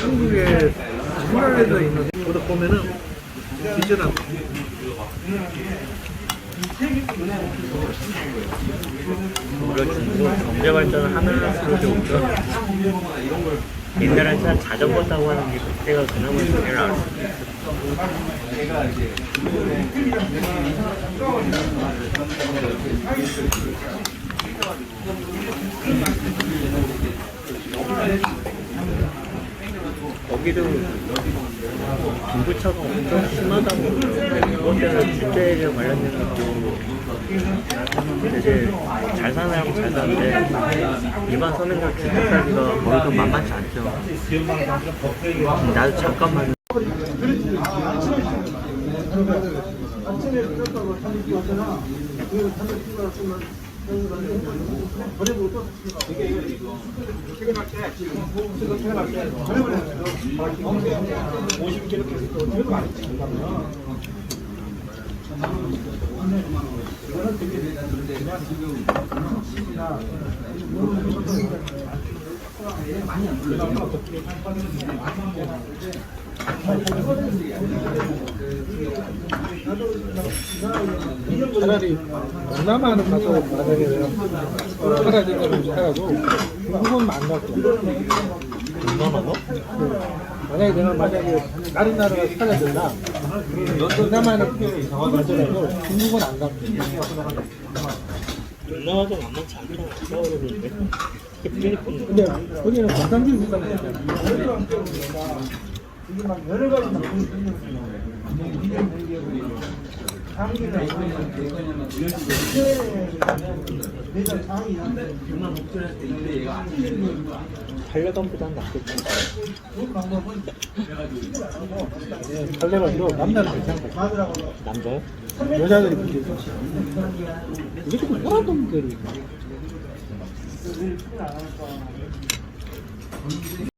한국에 후랄레드에 있는 보다 보면은 디저랑 우리가 중국 경제 발전을 하면 할수록 옛날에 참 자전거 타고 하는 게 그때가 그나마 제일 알았어. 거기도 중부차가 엄청 심하다고 그것 때문에 주택에 관련된 것도 되게 잘 사는 사람 잘 사는데 일반 서민들 주택 살기가 거기도 만만치 않죠. 나도 잠깐만 많이 안 불러요. 차라리 동남아는 가서 만약에 살아야 된다고 살아도 중국은 안 갔어. 동남아가? 만약에 내가 만약에 다른 나라 가서 살아야 된다. 동남아는 가더라도 중국은 안 갔어. 동남아도 만만치 않죠. 서울인데 근데 거기는 관광지 수단이잖아. 여러 가지 막 달려감보다는 낫겠지. 갈래가지고 남자는 괜찮고 남자요? 여자들이 문제죠. 이게 좀 호라던 대로